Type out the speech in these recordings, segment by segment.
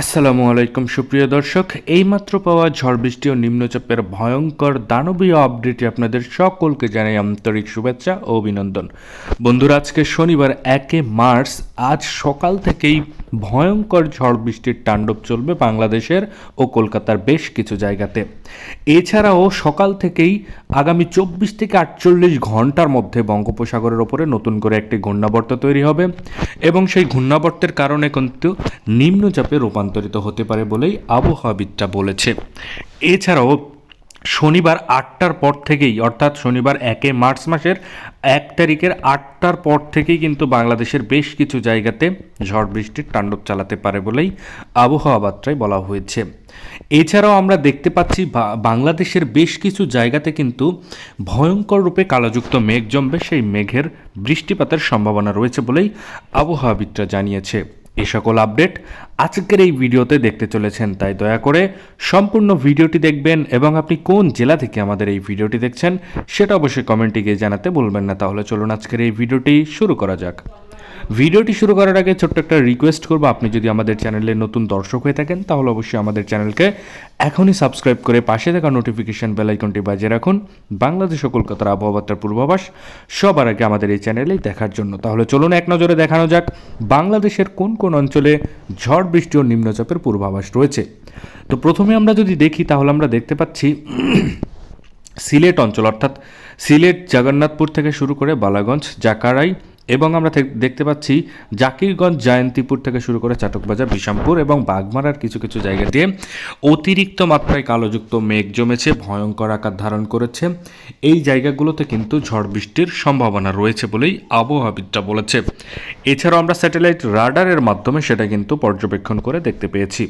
আসসালামু আলাইকুম, সুপ্রিয় দর্শক। এইমাত্র পাওয়া ঝড় বৃষ্টি ও নিম্নচাপের ভয়ঙ্কর দানবীয় আপডেটে আপনাদের সকলকে জানাই আন্তরিক শুভেচ্ছা ও অভিনন্দন। বন্ধুরা, আজকে শনিবার একে মার্চ, আজ সকাল থেকেই ভয়ঙ্কর ঝড় বৃষ্টির তাণ্ডব চলবে বাংলাদেশের ও কলকাতার বেশ কিছু জায়গাতে। এছাড়াও সকাল থেকেই আগামী চব্বিশ থেকে আটচল্লিশ ঘণ্টার মধ্যে বঙ্গোপসাগরের ওপরে নতুন করে একটি ঘূর্ণাবর্ত তৈরি হবে এবং সেই ঘূর্ণাবর্তের কারণে কিন্তু নিম্নচাপে রূপান্তরিত হতে পারে বলেই আবহাওয়াবিদরা বলেছে। এছাড়াও শনিবার আটটার পর থেকেই, অর্থাৎ শনিবার একে মার্চ মাসের এক তারিখের আটটার পর থেকেই কিন্তু বাংলাদেশের বেশ কিছু জায়গাতে ঝড় বৃষ্টির তাণ্ডব চালাতে পারে বলেই আবহাওয়া বার্তায় বলা হয়েছে। এছাড়াও আমরা দেখতে পাচ্ছি বাংলাদেশের বেশ কিছু জায়গাতে কিন্তু ভয়ঙ্কর রূপে কালোযুক্ত মেঘ জমবে। সেই মেঘের বৃষ্টিপাতের সম্ভাবনা রয়েছে বলেই আবহাওয়াবিদরা জানিয়েছে। এ সকল আপডেট আজকের এই ভিডিওতে দেখতে চলেছেন, তাই দয়া করে সম্পূর্ণ ভিডিওটি দেখবেন এবং আপনি কোন জেলা থেকে আমাদের এই ভিডিওটি দেখছেন সেটা অবশ্যই কমেন্টে গিয়ে জানাতে বলবেন না। তাহলে চলুন আজকের এই ভিডিওটি শুরু করা যাক। ভিডিওটি শুরু করার আগে ছোট্ট একটা রিকোয়েস্ট করব। আপনি যদি আমাদের চ্যানেলে নতুন দর্শক হয়ে থাকেন, তাহলে অবশ্যই আমাদের চ্যানেলকে এখনই সাবস্ক্রাইব করে পাশে থাকা নোটিফিকেশান বেল আইকনটি বাজিয়ে রাখুন। বাংলাদেশ ও কলকাতার আবহাওয়ার পূর্বাভাস সবার আগে আমাদের এই চ্যানেলেই দেখার জন্য। তাহলে চলুন এক নজরে দেখানো যাক, বাংলাদেশের কোন কোন অঞ্চলে ঝড়, বৃষ্টি ও নিম্নচাপের পূর্বাভাস রয়েছে। তো প্রথমে আমরা যদি দেখি, তাহলে আমরা দেখতে পাচ্ছি সিলেট অঞ্চল, অর্থাৎ সিলেট জগন্নাথপুর থেকে শুরু করে বালাগঞ্জ, জাকারাই এবং আমরা দেখতে পাচ্ছি জাকিরগঞ্জ জয়ন্তীপুর থেকে শুরু করে চাটকবাজার, বিশামপুর এবং বাগমারার কিছু কিছু জায়গা দিয়ে অতিরিক্ত মাত্রায় কালোযুক্ত মেঘ জমেছে, ভয়ঙ্কর আকার ধারণ করেছে। এই জায়গাগুলোতে কিন্তু ঝড় বৃষ্টির সম্ভাবনা রয়েছে বলেই আবহাওয়াবিদরা বলেছে। এছাড়াও আমরা স্যাটেলাইট রাডারের মাধ্যমে সেটা কিন্তু পর্যবেক্ষণ করে দেখতে পেয়েছি।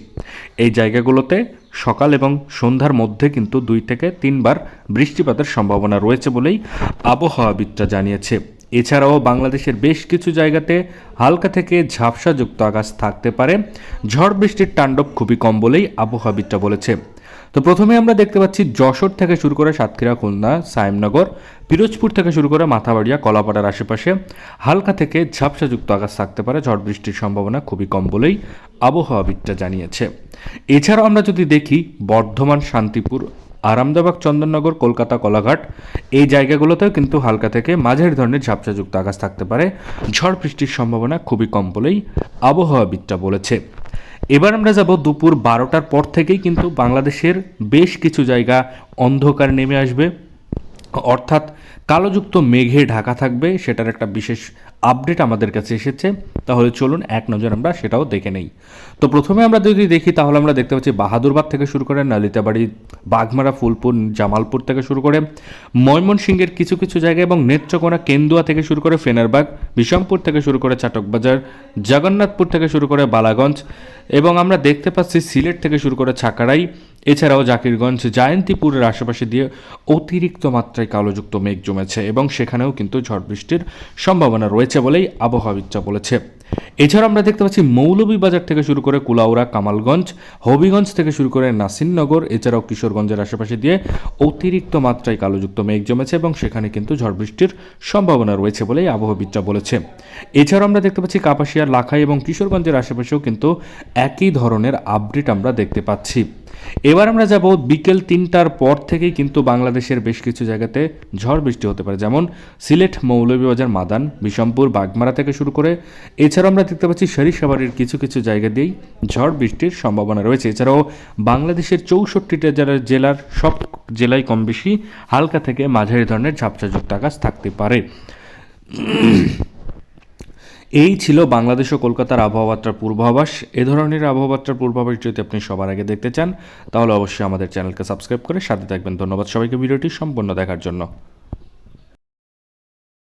এই জায়গাগুলোতে সকাল এবং সন্ধ্যার মধ্যে কিন্তু দুই থেকে তিনবার বৃষ্টিপাতের সম্ভাবনা রয়েছে বলেই আবহাওয়াবিদরা জানিয়েছে। এছাড়াও বাংলাদেশের বেশ কিছু জায়গাতে হালকা থেকে ঝাপসাযুক্ত আকাশ থাকতে পারে। ঝড় বৃষ্টির তাণ্ডব খুবই কম বলেই আবহাওয়াবিদরা বলেছে। তো প্রথমে আমরা দেখতে পাচ্ছি যশোর থেকে শুরু করে সাতক্ষীরা, খুলনা সায়েমনগর পিরোজপুর থেকে শুরু করে মাথাবাড়িয়া, কলাপাড়ার আশেপাশে হালকা থেকে ঝাপসাযুক্ত আকাশ থাকতে পারে। ঝড় বৃষ্টির সম্ভাবনা খুবই কম বলেই আবহাওয়াবিদরা জানিয়েছে। এছাড়াও আমরা যদি দেখি বর্ধমান, শান্তিপুর আরামদাবাগ, চন্দননগর, কলকাতা, কলাঘাট, এই জায়গাগুলোতেও কিন্তু হালকা থেকে মাঝারি ধরনের ঝাপসাযুক্ত আকাশ থাকতে পারে। ঝড় বৃষ্টির সম্ভাবনা খুবই কম বলেই আবহাওয়াবিদরা বলেছে। এবার আমরা যাব দুপুর বারোটার পর থেকেই কিন্তু বাংলাদেশের বেশ কিছু জায়গা অন্ধকার নেমে আসবে। অর্থাৎ কালোযুক্ত মেঘে ঢাকা থাকবে, সেটার একটা বিশেষ আপডেট আমাদের কাছে এসেছে। তাহলে চলুন এক নজর আমরা সেটাও দেখে নেই। তো প্রথমে আমরা যদি দেখি, তাহলে আমরা দেখতে পাচ্ছি বাহাদুরবাগ থেকে শুরু করে নালিতাবাড়ি, বাঘমারা, ফুলপুর, জামালপুর থেকে শুরু করে ময়মনসিংহের কিছু কিছু জায়গা এবং নেত্রকোনা, কেন্দুয়া থেকে শুরু করে ফেনারবাগ, বিষমপুর থেকে শুরু করে চাটকবাজার, জগন্নাথপুর থেকে শুরু করে বালাগঞ্জ এবং আমরা দেখতে পাচ্ছি সিলেট থেকে শুরু করে ছাকারাই, এছাড়াও জাকিরগঞ্জ, জায়ন্তীপুরের আশেপাশে দিয়ে অতিরিক্ত মাত্রায় কালোযুক্ত মেঘ জমেছে এবং সেখানেও কিন্তু ঝড় বৃষ্টির সম্ভাবনা রয়েছে বলেই আবহাওয়াবিদরা বলেছে। এছাড়া আমরা দেখতে পাচ্ছি মৌলভীবাজার থেকে শুরু করে কুলাউড়া, কামালগঞ্জ, হবিগঞ্জ থেকে শুরু করে নাসিরনগর, এছাড়াও কিশোরগঞ্জের আশেপাশে দিয়ে অতিরিক্ত মাত্রায় কালোযুক্ত মেঘ জমেছে এবং সেখানে কিন্তু ঝড় বৃষ্টির সম্ভাবনা রয়েছে বলেই আবহাওয়াবিদরা বলেছে। এছাড়াও আমরা দেখতে পাচ্ছি কাপাসিয়ার লাখাই এবং কিশোরগঞ্জের আশেপাশেও কিন্তু একই ধরনের আপডেট আমরা দেখতে পাচ্ছি। এবার আমরা যাব বিকেল তিনটার পর থেকেই কিন্তু বাংলাদেশের বেশ কিছু জায়গাতে ঝড় বৃষ্টি হতে পারে, যেমন সিলেট মৌলভীবাজার মাদান বিষমপুর বাগমারা থেকে শুরু করে, এছাড়াও আমরা দেখতে পাচ্ছি সরিষাবাড়ির কিছু কিছু জায়গা দিয়েই ঝড় বৃষ্টির সম্ভাবনা রয়েছে। এছাড়াও বাংলাদেশের চৌষট্টিটা জেলার জেলার সব জেলায় কম বেশি হালকা থেকে মাঝারি ধরনের ঝাপসাযুক্ত আকাশ থাকতে পারে। এই ছিল বাংলাদেশ ও কলকাতার আবহাওয়াত্রার পূর্বাভাস। এ ধরনের আবহাওয়াত্রার পূর্বাভাস যদি আপনি সবার আগে দেখতে চান, তাহলে অবশ্যই আমাদের চ্যানেলকে সাবস্ক্রাইব করে সাথে থাকবেন। ধন্যবাদ সবাইকে ভিডিওটি সম্পূর্ণ দেখার জন্য।